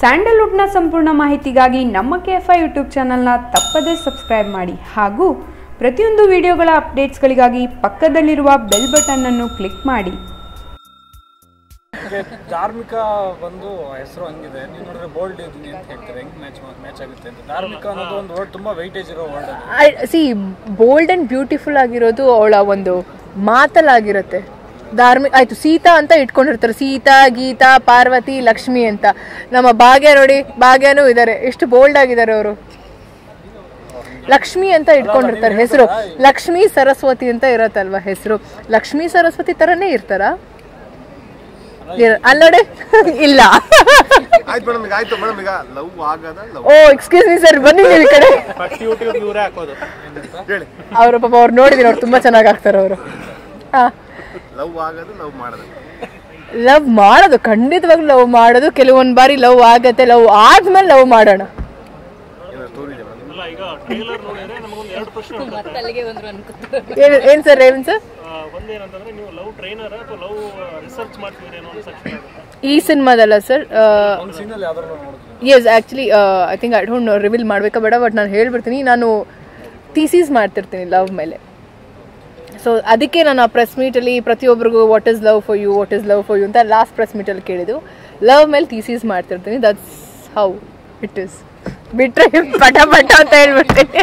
ಸ್ಯಾಂಡಲ್ವುಡ್ನ ಸಂಪೂರ್ಣ ಮಾಹಿತಿಗಾಗಿ ನಮ್ಮ ಕೆ ಎಫ್ ಐ ಯೂಟ್ಯೂಬ್ ಚಾನಲ್ನ ತಪ್ಪದೇ ಸಬ್ಸ್ಕ್ರೈಬ್ ಮಾಡಿ ಹಾಗೂ ಪ್ರತಿಯೊಂದು ವಿಡಿಯೋಗಳ ಅಪ್ಡೇಟ್ಸ್ಗಳಿಗಾಗಿ ಪಕ್ಕದಲ್ಲಿರುವ ಬೆಲ್ ಬಟನ್ ಅನ್ನು ಕ್ಲಿಕ್ ಮಾಡಿ. ಧಾರ್ಮಿಕ ಒಂದು ಹೆಸರು ಹಂಗಿದೆ. ನೀವು ನೋಡಿದ್ರೆ ಬೋಲ್ಡ್ ಇದೀನಿ ಅಂತ ಹೇಳ್ತಾರೆ. ಹೆಂಗ್ ಮ್ಯಾಚ್ ಮ್ಯಾಚ್ ಆಗುತ್ತೆ ಅಂತ. ಧಾರ್ಮಿಕ ಅನ್ನೋದು ಒಂದು ವರ್ಡ್ ತುಂಬಾ ವೈಟೇಜ್ ಇರೋ ವರ್ಡ್ ಸಿ ಬೋಲ್ಡ್ ಅಂಡ್ ಬ್ಯೂಟಿಫುಲ್ ಆಗಿರೋದು ಅವಳ ಒಂದು ಮಾತಲ್ಲಾಗಿರುತ್ತೆ. ಧಾರ್ಮಿಕ ಆಯ್ತು ಸೀತಾ ಅಂತ ಇಟ್ಕೊಂಡಿರ್ತಾರೆ. ಸೀತಾ ಗೀತಾ ಪಾರ್ವತಿ ಲಕ್ಷ್ಮಿ ಅಂತ. ನಮ್ಮ ಭಾಗ್ಯ ನೋಡಿ ಭಾಗ್ಯನೂ ಇದ್ದಾರೆ ಎಷ್ಟು ಬೋಲ್ಡ್ ಆಗಿದ್ದಾರೆ ಅವರು. ಲಕ್ಷ್ಮಿ ಅಂತ ಇಟ್ಕೊಂಡಿರ್ತಾರೆ ಹೆಸರು. ಲಕ್ಷ್ಮಿ ಸರಸ್ವತಿ ಅಂತ ಇರತ್ತಲ್ವಾ ಹೆಸರು. ಲಕ್ಷ್ಮಿ ಸರಸ್ವತಿ ತರನೇ ಇರ್ತಾರ? ಅಲ್ಲಡೆ? ಇಲ್ಲ. ಆಯ್ತು ಮೇಡಮ್ ಆಯ್ತು ಮೇಡಮ್ ಲವ್ ಆಗದ love. Oh excuse me sir ಬನ್ನಿ ನೀವು ಈ ಕಡೆ. ಹೇಳಿ. ಅವ್ರ ಪಾಪ ಅವ್ರು ನೋಡಿದೀನಿ ಅವ್ರು ತುಂಬಾ ಚೆನ್ನಾಗಿ ಆಗ್ತಾರೆ ಅವರು. ಹಾ. ಲವ್ ಆಗೋದು ಲವ್ ಮಾಡದ. ಲವ್ ಮಾಡೋದು ಖಂಡಿತವಾಗ್ಲೂ ಲವ್ ಮಾಡೋದು. ಕೆಲವೊಂದು ಬಾರಿ ಲವ್ ಆಗತ್ತೆ ಲವ್ ಆದ್ಮೇಲೆ ಲವ್ ಮಾಡೋಣ. ಏನ್- ಸರ್ ಏನ್ ಸರ್ ಒಂದೇನಂತಂದ್ರೆ ನೀವು ಲವ್ ಟ್ರೈನರ್ ಅಥವಾ ಲವ್ ರಿಸರ್ಚ್ ಮಾಡ್ತಿದ್ದೀರೇನೋ ಅಂತ ಸೆಕ್ಷನ್ ಈ ಸಿನಿಮಾದಲ್ಲ sir yes actually I think I don't reveal ಮಾಡಬೇಕಾ ಬೇಡ ಬಟ್ ನಾನು ಹೇಳ್ಬಿಡ್ತೀನಿ. ನಾನು ಥೀಸೀಸ್ ಮಾಡ್ತಿರ್ತೀನಿ ಲವ್ ಮೇಲೆ. ಸೊ ಅದಕ್ಕೆ ನಾನು ಆ ಪ್ರೆಸ್ ಮೀಟಲ್ಲಿ ಪ್ರತಿಯೊಬ್ಬರಿಗೂ what is love for you what is love for you ಅಂತ ಲಾಸ್ಟ್ ಪ್ರೆಸ್ ಮೀಟಲ್ಲಿ ಕೇಳಿದ್ದು. ಲವ್ ಮೇಲೆ ಥೀಸೀಸ್ ಮಾಡ್ತಿರ್ತೀನಿ. ದಟ್ಸ್ ಹೌ ಇಟ್ ಇಸ್ ಬಿಟ್ರೆ ಪಟ ಪಟ ಅಂತ ಹೇಳ್ಬಿಡ್ತೀನಿ.